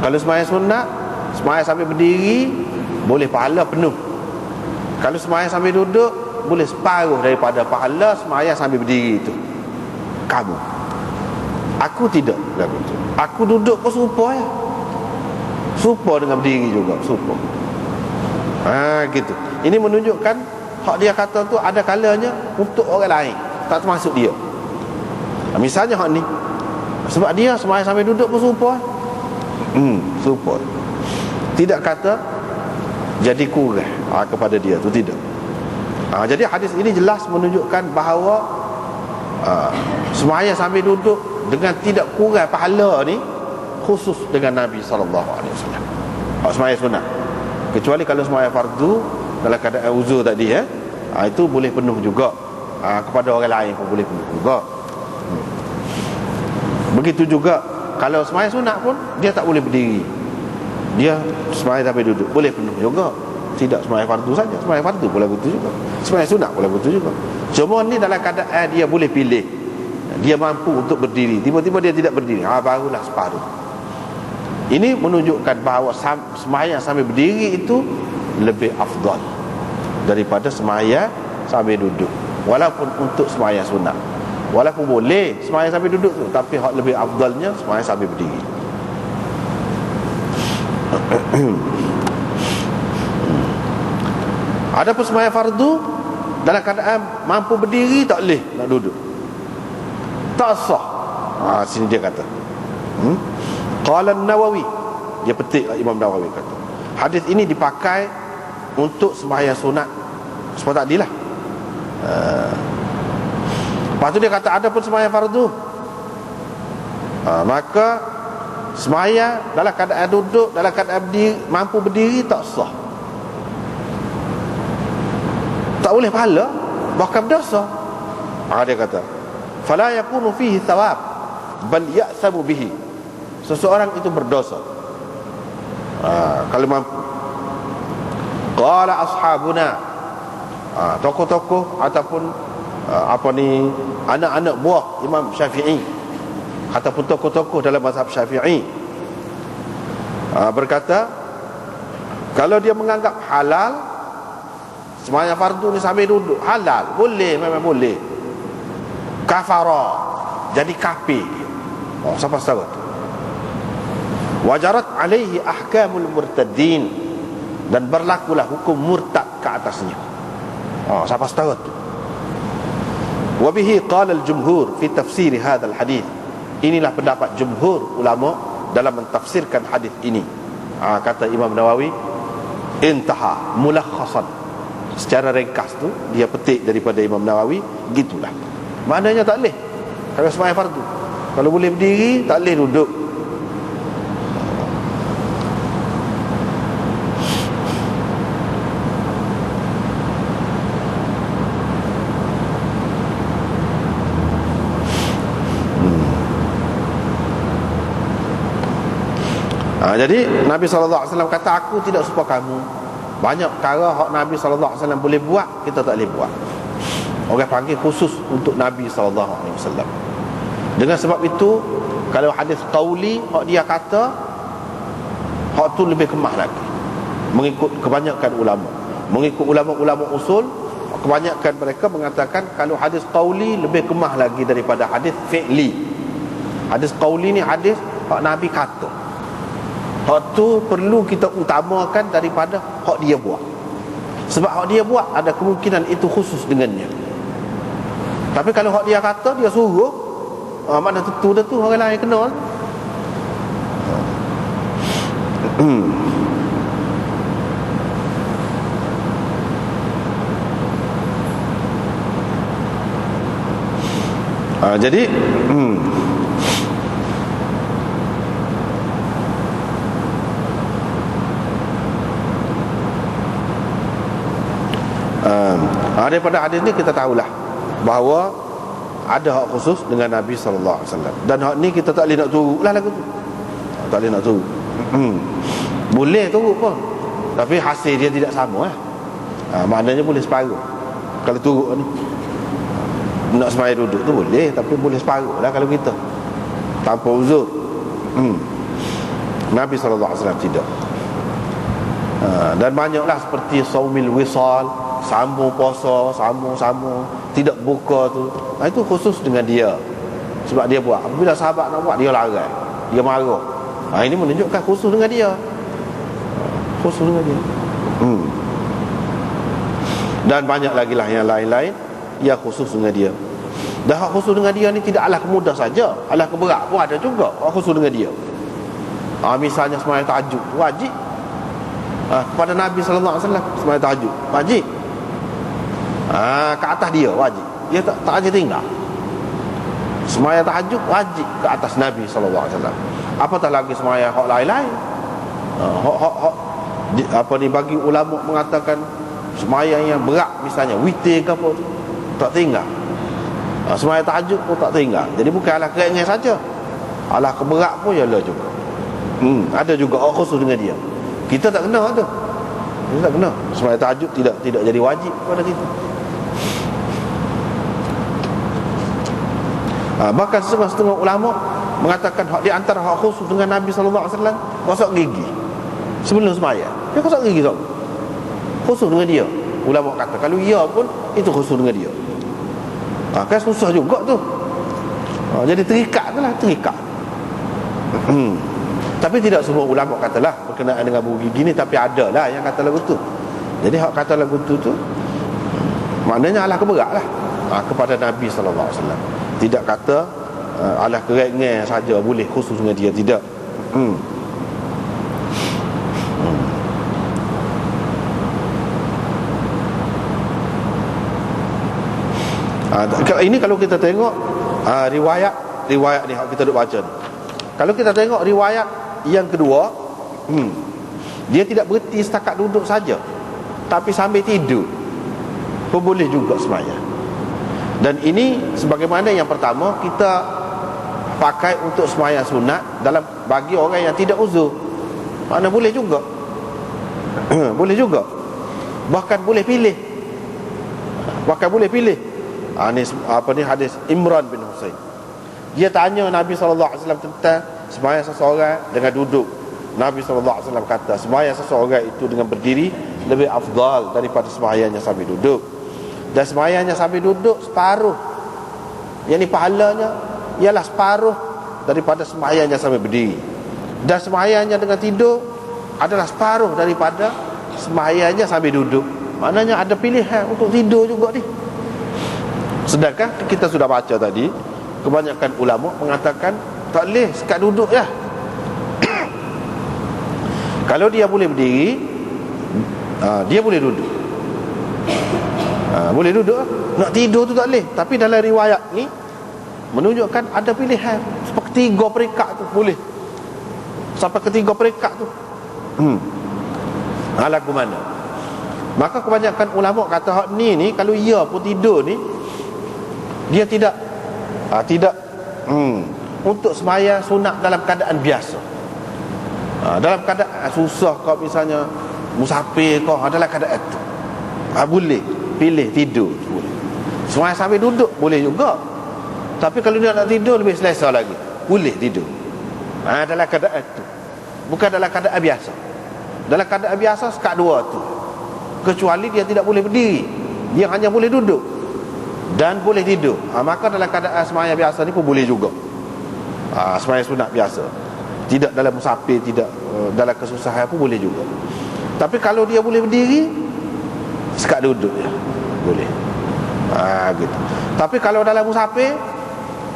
Kalau semayang sunat Semayang sambil berdiri Boleh pahala penuh. Kalau semayang sambil duduk Boleh separuh daripada pahala Semayang sambil berdiri itu. Kamu. Aku tidak. Aku duduk pun serupa ya. Serupa dengan berdiri juga Serupa. Ha gitu. Ini menunjukkan Hak dia kata tu ada kalanya Untuk orang lain. Tak termasuk dia. Misalnya hak ni. Sebab dia semayang sambil duduk pun serupa Hmm, serupa Tidak kata Jadi kurang ha, kepada dia tu tidak. Ha, Jadi hadis ini jelas menunjukkan bahawa ha, Semayang sambil duduk Dengan tidak kurang pahala ni Khusus dengan Nabi SAW ha, Semayang sunat Kecuali kalau semayang fardu Dalam keadaan uzur tadi ya, ha, Itu boleh penuh juga. Ha, Kepada orang lain pun boleh penuh juga. Begitu juga kalau semayang sunat pun dia tak boleh berdiri. Dia semayang sampai duduk boleh penuh juga. Tidak semayang fardu saja, semayang fardu boleh betul juga. Semayang sunat boleh betul juga. Cuma ni dalam keadaan dia boleh pilih. Dia mampu untuk berdiri. Tiba-tiba dia tidak berdiri. Ha, barulah separuh. Ini menunjukkan bahawa semayang sambil berdiri itu lebih afdal daripada semayang sambil duduk. Walaupun untuk semayang sunat. Walaupun boleh semayang sambil duduk tu Tapi hak lebih afdalnya semayang sambil berdiri. Ada pun semayang fardu Dalam keadaan mampu berdiri tak boleh nak duduk. Tak sah. Ha, Sini dia kata. Hmm? Qala Nawawi Dia petik Imam Nawawi kata. Hadis ini dipakai Untuk semayang sunat. Sebab tak adilah uh, Lepas tu dia kata ada pun semayang fardu. Ha, Maka Semayang dalam keadaan duduk Dalam keadaan berdiri, mampu berdiri tak sah. Tak boleh pahala Bahkan berdosa. Ha, Dia kata Fala yakunu fihi thawab Bal ya'thamu bihi. Seseorang itu berdosa. Ha, Kalau mampu. Qala ashabuna. Ha, Tokoh-tokoh Ataupun apa ni anak-anak buah Imam Syafi'i ataupun tokoh-tokoh dalam mazhab Syafi'i. Uh, berkata kalau dia menganggap halal semuanya fardu ni sambil duduk halal boleh memang boleh. Kafara jadi kafir oh siapa tahu wajarat alaihi ahkamul murtadin dan berlakulah hukum murtad ke atasnya. Oh siapa tahu tu Wabihi qala al-jumhur fi tafsir hadal hadis. Inilah pendapat jumhur ulama dalam mentafsirkan hadis ini. Ha, kata Imam Nawawi intaha mulakhasan. Secara ringkas tu dia petik daripada Imam Nawawi gitulah. Maknanya tak leh. Kalau sembahyang fardu. Kalau boleh berdiri tak leh duduk. Ha, jadi Nabi SAW kata aku tidak suka kamu. Banyak perkara hak Nabi SAW boleh buat Kita tak boleh buat. Orang panggil khusus untuk Nabi SAW Dengan sebab itu Kalau hadis qawli Hak dia kata Hak tu lebih kemah lagi. Mengikut kebanyakan ulama. Mengikut ulama-ulama usul Kebanyakan mereka mengatakan Kalau hadis qawli lebih kemah lagi Daripada hadis fi'li. Hadis qawli ni hadis Hak Nabi kata Hak tu perlu kita utamakan daripada hak dia buat. Sebab hak dia buat ada kemungkinan itu khusus dengannya. Tapi kalau hak dia kata dia suruh, ah, mana tentu dah tu orang lain kenal. Hmm. Ah, jadi hmm. Ha, daripada hadis ni kita tahulah bahawa ada hak khusus dengan Nabi sallallahu alaihi wasallam. Dan hak ni kita tak boleh nak turut lah lagu tu. Tak boleh nak turut hmm. boleh turut pun. Tapi hasil dia tidak sama eh. ha, maknanya boleh separuh. Kalau turut ni nak semai duduk tu boleh tapi boleh separuh lah kalau kita. Tanpa uzur. Hmm. Nabi SAW tidak. Ha, dan banyaklah seperti saumil wisal sambung puasa sambung-sambung tidak buka tu. Ha, itu khusus dengan dia. Sebab dia buat. Apabila sahabat nak buat dia larang dia marah. Ha, ini menunjukkan khusus dengan dia. Khusus dengan dia. Hmm. dan banyak lagi lah yang lain-lain yang khusus dengan dia. Dan hak khusus dengan dia ni tidak alah kemudah saja. Alah keberat pun ada juga hak khusus dengan dia. Ha, misalnya semayang tahajud wajib. Ha, kepada Nabi SAW semayang tahajud wajib ha, ke atas dia wajib. Dia tak, tak aja tinggal. Semayang tahajud wajib ke atas Nabi SAW apatah lagi semayang hak lain-lain? Ha, hak, hak, hak. Apa ni bagi ulama mengatakan semayang yang berat misalnya witir ke apa tu tak tinggal. Ha, semayang tahajud pun tak tinggal. Jadi bukan alah kerengan saja. Alah keberat pun ya juga. Hmm, ada juga orang khusus dengan dia. Kita tak kena tu kita tak kena. Semayang tahajud tidak tidak jadi wajib pada kita ha, bahkan setengah-setengah ulama mengatakan di antara hak khusus dengan Nabi SAW gosok gigi. Sebelum semayang dia khusus gigi tak? Khusus dengan dia. Ulama kata Kalau ia pun Itu khusus dengan dia. Ha, Kan susah juga tu. Ha, Jadi terikat tu lah Terikat. Hmm. Tapi tidak semua ulama katalah Berkenaan dengan buku gigi ni Tapi ada lah yang kata lagu tu. Jadi hak kata lagu tu tu Maknanya Allah keberat lah. Ha, Kepada Nabi SAW Tidak kata uh, Allah kerengan saja Boleh khusus dengan dia Tidak Hmm Ha, ini kalau kita tengok ha, riwayat riwayat ni kita duk baca ni. Kalau kita tengok riwayat yang kedua, hmm, dia tidak berhenti setakat duduk saja. Tapi sambil tidur pun boleh juga semaya. Dan ini sebagaimana yang pertama kita pakai untuk semaya sunat dalam bagi orang yang tidak uzur. Mana boleh juga. boleh juga. Bahkan boleh pilih. Bahkan boleh pilih ha, ni, apa ni hadis Imran bin Husain dia tanya Nabi SAW tentang sembahyang seseorang dengan duduk Nabi SAW kata sembahyang seseorang itu dengan berdiri lebih afdal daripada sembahyangnya sambil duduk dan sembahyangnya sambil duduk separuh. Yang ni pahalanya ialah separuh daripada sembahyangnya sambil berdiri. Dan sembahyangnya dengan tidur adalah separuh daripada sembahyangnya sambil duduk. Maknanya ada pilihan untuk tidur juga ni. Sedangkan kita sudah baca tadi Kebanyakan ulama mengatakan Tak boleh sekat duduk ya. Kalau dia boleh berdiri uh, Dia boleh duduk uh, Boleh duduk Nak tidur tu tak boleh. Tapi dalam riwayat ni Menunjukkan ada pilihan. Seperti tiga perikat tu boleh. Sampai ketiga perikat tu. Hmm. Lagu mana? Maka kebanyakan ulama kata hak ni ni Kalau ia pun tidur ni dia tidak uh, tidak hmm, untuk semaya sunat dalam keadaan biasa. Uh, dalam keadaan susah kau misalnya musafir kau adalah keadaan itu. Uh, boleh pilih tidur. Boleh semaya sambil duduk boleh juga. Tapi kalau dia nak tidur lebih selesa lagi. Boleh tidur. Uh, dalam keadaan itu bukan dalam keadaan biasa. Dalam keadaan biasa sekat dua tu. Kecuali dia tidak boleh berdiri. Dia hanya boleh duduk. Dan boleh tidur. Ha, maka dalam keadaan semayang biasa ni pun boleh juga. Ha, semayang sunat biasa. Tidak dalam musafir tidak uh, dalam kesusahan pun boleh juga. Tapi kalau dia boleh berdiri sekat duduk ya boleh. Ha, gitu. Tapi kalau dalam musafir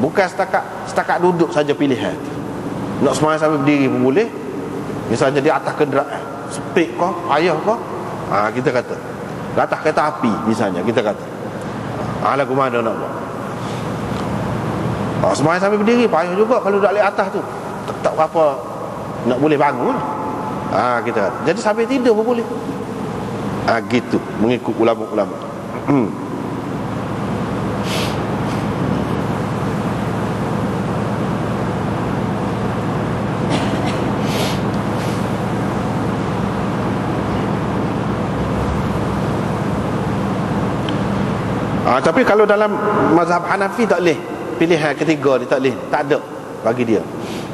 bukan setakat setakat duduk saja pilihan. Nak semayang sambil berdiri pun boleh. Misalnya di atas kenderaan sepik kau ayah kau. Ha, kita kata. Di atas kereta api misalnya kita kata. Ha, lagu mana nak buat. Ha, semuanya sampai berdiri payah juga kalau duduk atas tu. Tak, tak apa. Nak boleh bangun. Ha, kita jadi sampai tidur pun boleh ha, gitu. Mengikut ulama-ulama. Ha, tapi kalau dalam mazhab Hanafi tak boleh. Pilihan ketiga ni tak boleh. Tak ada bagi dia.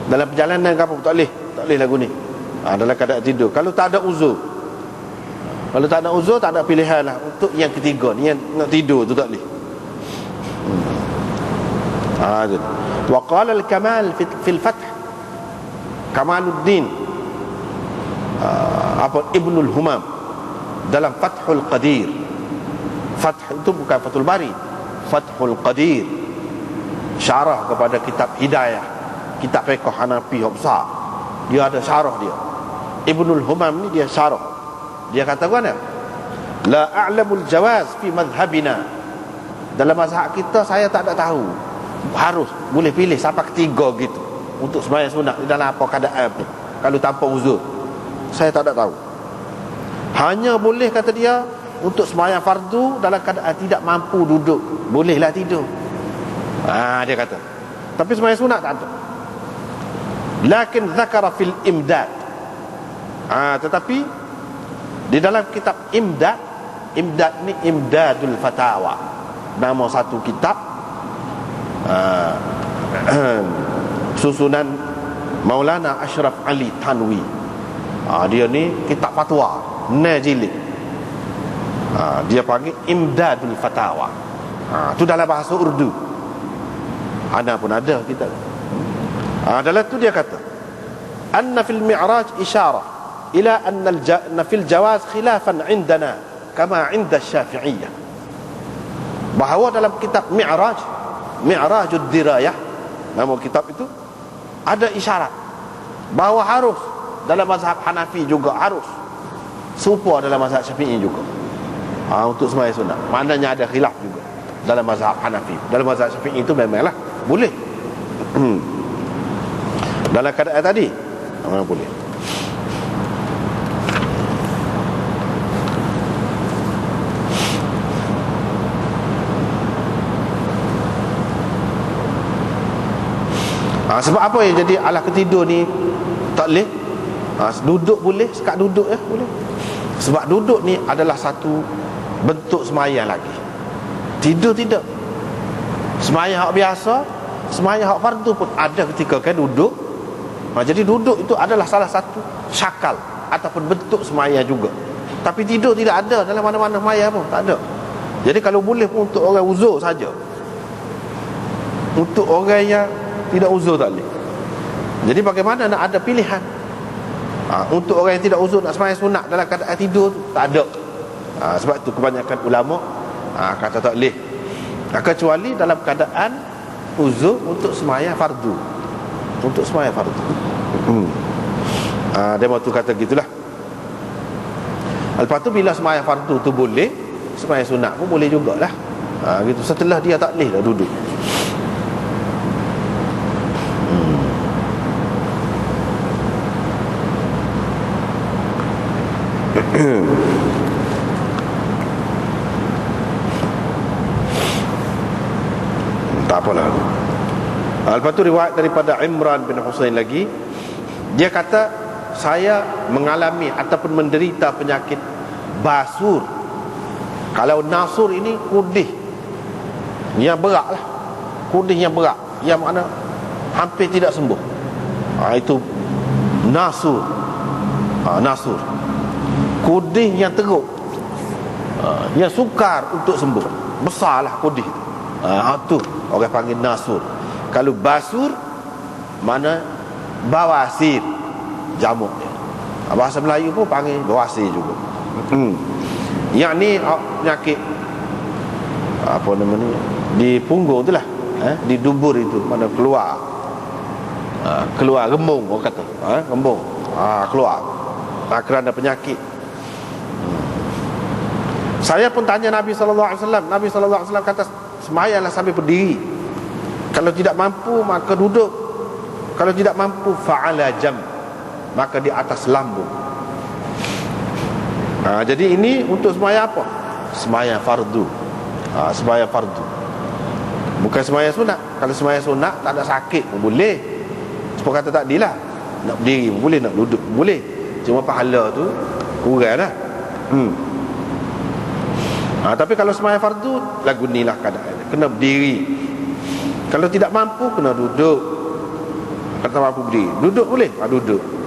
Dalam perjalanan apa tak boleh. Tak boleh lagu ni. Ha, dalam keadaan tidur. Kalau tak ada uzur kalau tak ada uzur tak ada pilihan lah. Untuk yang ketiga ni yang nak tidur tu tak boleh. Hmm. ha, wa qala al-kamal fil fath. Kamaluddin. Uh, apa? Ibnul Humam. Dalam Fathul Qadir. Fath itu bukan Fathul Bari. Fathul Qadir. Syarah kepada kitab Hidayah. Kitab fiqh Hanafi dia ada syarah dia. Ibnul Humam ni dia syarah dia kata mana la a'lamul jawaz fi madhhabina. Dalam mazhab kita saya tak ada tahu. Harus boleh pilih siapa ketiga gitu. Untuk sembahyang sunat dalam apa keadaan ni? Kalau tanpa uzur. Saya tak ada tahu. Hanya boleh kata dia untuk sembahyang fardu dalam keadaan tidak mampu duduk. Bolehlah tidur. Ha, dia kata. Tapi sembahyang sunat tak ada. Lakin zakara fil imdad. Ha, tetapi di dalam kitab imdad imdad ni imdadul fatawa. Nama satu kitab ha, susunan Maulana Ashraf Ali Tanwi. Ha, dia ni kitab fatwa najili ha, dia panggil imdadul fatawa. Ha, tu dalam bahasa Urdu. Ada pun ada kita. Ha, dalam tu dia kata anna fil mi'raj isyarah anna, anna fil jawaz khilafan indana kama inda syafi'iyah. Bahawa dalam kitab mi'raj mi'rajud dirayah nama kitab itu ada isyarat bahawa harus dalam mazhab Hanafi juga harus. Serupa dalam mazhab Syafi'i juga. Ha, untuk sembahyang sunat. Maknanya ada khilaf juga dalam mazhab Hanafi. Dalam mazhab Syafi'i itu memanglah boleh. Hmm. dalam keadaan tadi mana boleh ha, sebab apa yang jadi alah ketidur ni tak boleh? Ha, duduk boleh sekat duduk ya boleh. Sebab duduk ni adalah satu bentuk semayang lagi. Tidur tidak. Semayang hak biasa semayang hak fardu pun ada ketika kan duduk. Ha, jadi duduk itu adalah salah satu syakal ataupun bentuk semayang juga. Tapi tidur tidak ada dalam mana-mana semayang pun tak ada. Jadi kalau boleh pun untuk orang uzur saja. Untuk orang yang tidak uzur tak boleh. Jadi bagaimana nak ada pilihan? Ha, untuk orang yang tidak uzur nak semayang sunat dalam keadaan tidur tu tak ada. Ha, sebab tu kebanyakan ulama ha, kata tak boleh. Ha, kecuali dalam keadaan uzur untuk semayang fardu. Untuk semayang fardu. Hmm. ha, dia mahu kata gitulah. Lepas tu bila semayang fardu tu boleh semayang sunat pun boleh jugalah. Ha, gitu. setelah dia tak boleh lah duduk tak apalah. Ah, lepas tu riwayat daripada Imran bin Husain lagi. Dia kata saya mengalami ataupun menderita penyakit basur. Kalau nasur ini kudih. Yang berat lah kudih yang berat yang mana hampir tidak sembuh. Ha, itu nasur. Ha, nasur kudih yang teruk. Ha, yang sukar untuk sembuh. Besarlah kudih ha, tu orang panggil nasur. Kalau basur mana bawasir. Jamuk ha, bahasa Melayu pun panggil bawasir juga. Hmm. yang ni ha, penyakit apa nama ni di punggung tu lah. Eh, di dubur itu mana keluar. Keluar gembung orang kata. Ha, gembung. Ha, keluar. Ha, kerana penyakit saya pun tanya Nabi sallallahu alaihi wasallam. Nabi sallallahu alaihi wasallam kata sembahyanglah sambil berdiri. Kalau tidak mampu maka duduk. Kalau tidak mampu fa'ala jam. Maka di atas lambung. Ha, jadi ini untuk sembahyang apa? Sembahyang fardu. Ha, sembahyang fardu. Bukan sembahyang sunat. Kalau sembahyang sunat tak ada sakit pun boleh. Sebab kata tak dilah. Nak berdiri pun boleh, nak duduk pun boleh. Cuma pahala tu kurang lah. Hmm ha, Tapi kalau semayang fardu Lagu ni lah keadaan. Kena berdiri. Kalau tidak mampu Kena duduk. Kata mampu berdiri Duduk boleh? Ha, Duduk